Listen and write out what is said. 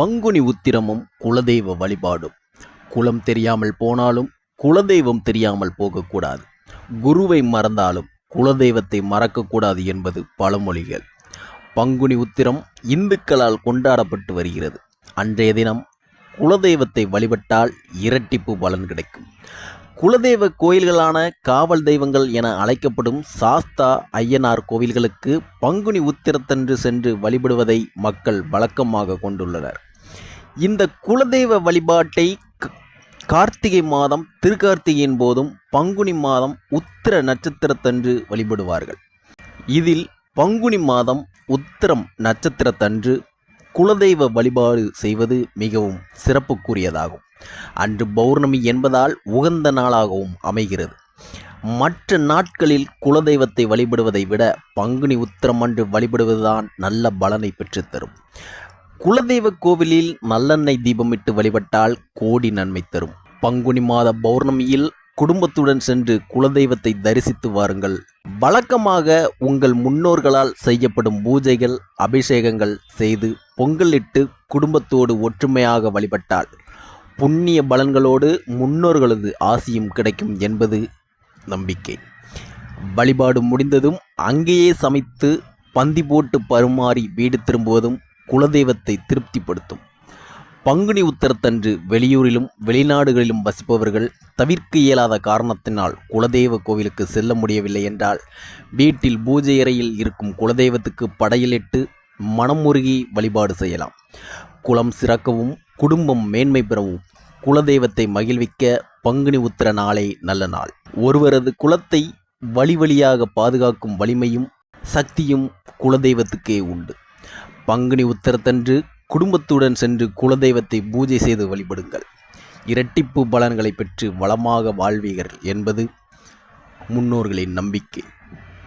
பங்குனி உத்திரமும் குலதெய்வ வழிபாடும். குலம் தெரியாமல் போனாலும் குலதெய்வம் தெரியாமல் போகக்கூடாது. குருவை மறந்தாலும் குலதெய்வத்தை மறக்கக்கூடாது என்பது பழமொழிகள். பங்குனி உத்திரம் இந்துக்களால் கொண்டாடப்பட்டு வருகிறது. அன்றைய தினம் குலதெய்வத்தை வழிபட்டால் இரட்டிப்பு பலன் கிடைக்கும். குலதெய்வ கோயில்களான காவல் தெய்வங்கள் என அழைக்கப்படும் சாஸ்தா ஐயனார் கோவில்களுக்கு பங்குனி உத்திரத்தன்று சென்று வழிபடுவதை மக்கள் வழக்கமாக கொண்டுள்ளனர். இந்த குலதெய்வ வழிபாட்டை க- கார்த்திகை மாதம் திருக்கார்த்திகையின் போதும் பங்குனி மாதம் உத்திர நட்சத்திரத்தன்று வழிபடுவார்கள். இதில் பங்குனி மாதம் உத்திரம் நட்சத்திரத்தன்று குலதெய்வ வழிபாடு செய்வது மிகவும் சிறப்புக்குரியதாகும். அன்று பௌர்ணமி என்பதால் உகந்த நாளாகவும் அமைகிறது. மற்ற நாட்களில் குலதெய்வத்தை வழிபடுவதை விட பங்குனி உத்திரம் அன்று வழிபடுவதுதான் நல்ல பலனை பெற்றுத்தரும். குலதெய்வ கோவிலில் நல்லெண்ணெய் தீபமிட்டு வழிபட்டால் கோடி நன்மை தரும். பங்குனி மாத பௌர்ணமியில் குடும்பத்துடன் சென்று குலதெய்வத்தை தரிசித்து வாருங்கள். வழக்கமாக உங்கள் முன்னோர்களால் செய்யப்படும் பூஜைகள் அபிஷேகங்கள் செய்து பொங்கலிட்டு குடும்பத்தோடு ஒற்றுமையாக வழிபட்டால் புண்ணிய பலன்களோடு முன்னோர்களது ஆசியும் கிடைக்கும் என்பது நம்பிக்கை. வழிபாடு முடிந்ததும் அங்கேயே சமைத்து பந்தி போட்டு பருமாறி வீடு திரும்புவதும் குலதெய்வத்தை திருப்திப்படுத்தும். பங்குனி உத்தரத்தன்று வெளியூரிலும் வெளிநாடுகளிலும் வசிப்பவர்கள் தவிர்க்க இயலாத காரணத்தினால் குலதெய்வ கோவிலுக்கு செல்ல முடியவில்லை என்றால் வீட்டில் பூஜை அறையில் இருக்கும் குலதெய்வத்துக்கு படையலிட்டு மனமுருகி வழிபாடு செய்யலாம். குலம் சிறக்கவும் குடும்பம் மேன்மை பெறவும் குலதெய்வத்தை மகிழ்விக்க பங்குனி உத்திர நாளே நல்ல நாள். ஒருவரது குலத்தை வழி வழியாக பாதுகாக்கும் வலிமையும் சக்தியும் குலதெய்வத்துக்கே உண்டு. பங்குனி உத்தரத்தன்று குடும்பத்துடன் சென்று குலதெய்வத்தை பூஜை செய்து வழிபடுங்கள். இரட்டிப்பு பலன்களை பெற்று வளமாக வாழ்வீர்கள் என்பது முன்னோர்களின் நம்பிக்கை.